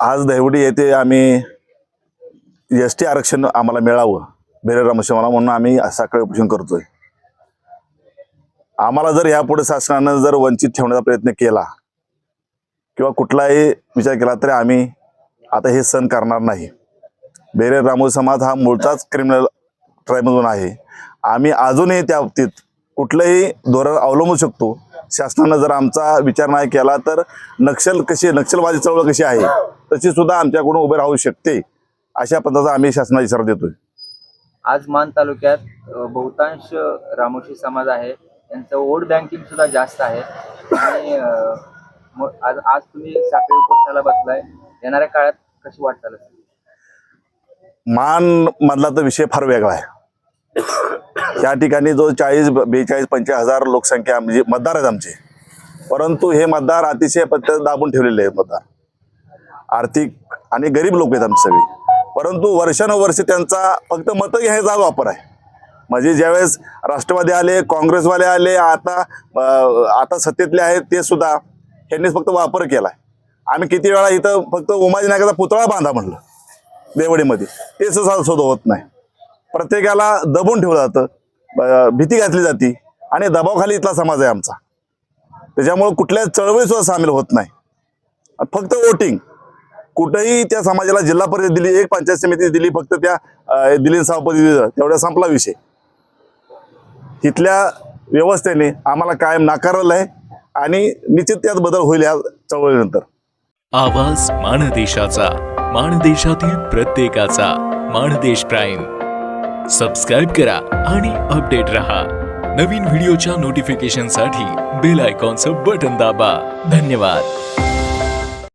आज दहिवडी येथे आम्ही एस टी आरक्षण आम्हाला मिळावं बेरे रामशिवाला म्हणून आम्ही सकाळी उपोषण करतोय. आम्हाला जर यापुढे शासनानं जर वंचित ठेवण्याचा प्रयत्न केला किंवा कुठलाही विचार केला तरी आम्ही आता हे सण करणार नाही. बेरे रामो समाज हा मूळचाच क्रिमिनल ट्रायमधून आहे. आम्ही अजूनही त्या बाबतीत कुठलंही धोरण अवलंबू शकतो. शासनानं जर आमचा विचार नाही केला तर नक्षल कशी नक्षलवादी चळवळ कशी आहे? तशी सुद्धा आमच्याकडून उभे राहू शकते. अशा पद्धतीचा आम्ही शासनाला इशारा देतोय. आज मान तालुक्यात बहुतांश रामोशी समाज आहे. त्यांचं वोट बँकिंग सुद्धा जास्त आहे. आणि आज आज तुम्ही साखळी उपोषणाला बसलाय. येणाऱ्या काळात कशी वाटचाल मान मधला तर विषय फार वेगळा आहे. या ठिकाणी जो चाळीस बेचाळीस पंचेचाळीस हजार लोकसंख्या म्हणजे मतदार आहेत आमचे. परंतु हे मतदार अतिशय पत्ते दाबून ठेवलेले आहेत मतदार. आर्थिक आणि गरीब लोक आहेत आमचे सगळे. परंतु वर्षानुवर्ष त्यांचा फक्त मतं घ्यायचा वापर आहे. म्हणजे ज्यावेळेस राष्ट्रवादी आले काँग्रेसवाले आले आता आता सत्तेतले आहेत ते सुद्धा त्यांनीच फक्त वापर केलाय. आम्ही किती वेळा इथं फक्त उमाजी नायकाचा पुतळा बांधा म्हणलं. देवडीमध्ये. ते सुद्धा सुद्धा होत नाही. प्रत्येकाला दबून ठेवलं जातं. भीती घातली जाते. आणि दबावखाली इथला समाज आहे आमचा. त्याच्यामुळं कुठल्या चळवळीसुद्धा सामील होत नाही. फक्त वोटिंग कुठेही त्या समाजाला जिल्हा परिषद दिली एक पंचायत समिती दिली फक्त त्या दिलीन सभापती तेवढा संपला विषय. तिथल्या व्यवस्थेने आम्हाला कायम नाकारलं आहे आणि निश्चित त्यात बदल होईल या चळवळीनंतर. आवाज माणदेशाचा माणदेशातील प्रत्येकाचा माणदेश प्राईम. सबस्क्राईब करा आणि अपडेट रहा. नवीन व्हिडिओच्या नोटिफिकेशनसाठी बेल आयकॉनचं बटन दाबा. धन्यवाद.